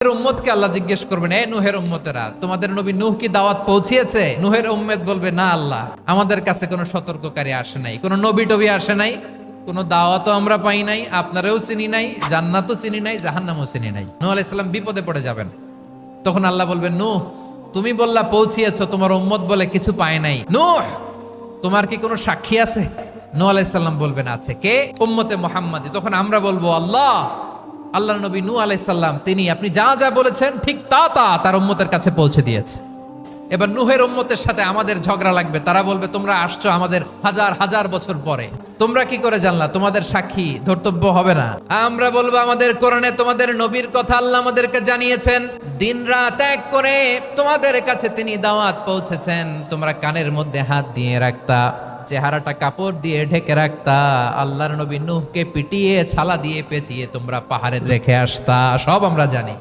আল্লাহ জিজ্ঞেস করবেন, এ নুহের উম্মতেরা, তোমাদের নবী নুহ কি দাওয়াত পৌঁছিয়েছে? নুহের উম্মত বলবে, না আল্লাহ, আমাদের কাছে কোনো সতর্ককারী আসে নাই, কোনো নবী টবি আসে নাই দাওয়াতও আমরা পাই নাই, আপনারাও চিনি নাই, জান্নাতও চিনি নাই, জাহান্নামও চিনি নাই। নূহ আলাইহিস সালাম বিপদে পড়ে যাবেন। তখন আল্লাহ বলবেন, নূহ, তুমি বললা পৌঁছিয়েছো, তোমার উম্মত বলে কিছু পায় নাই। নূহ, তোমার কি কোনো সাক্ষী আছে? নূহ আলাইহিস সালাম বলবেন, আছে। কে? উম্মতে মুহাম্মাদি। তখন আমরা বলব, আল্লাহ আল্লাহ নবী নূহ আলাইহিস সালাম, তিনি আপনি যা যা বলেছেন, ঠিক তা তা তার উম্মতের কাছে পৌঁছে দিয়েছে। এবার নুহের উম্মতের সাথে আমাদের ঝগড়া লাগবে। তারা বলবে, তোমরা আসছো আমাদের হাজার হাজার বছর পরে। তোমরা কি করে জানলা? তোমাদের সাক্ষী, ধর্তব্য হবে না। আমরা বলব, আমাদের কোরআনে তোমাদের নবীর কথা আল্লাহ আমাদেরকে জানিয়েছেন। দিন রাত এক করে তোমাদের কাছে তিনি দাওয়াত পৌঁছেছেন। তোমরা কানের মধ্যে হাত দিয়ে রাখতা। চেহারাটা কাপড় দিয়ে ঢেকে রাখতা, আল্লাহর নবী নুহকে পিটিয়ে, ছালা দিয়ে পেঁচিয়ে তোমরা পাহাড়ে রেখে আসতা, সব আমরা জানি।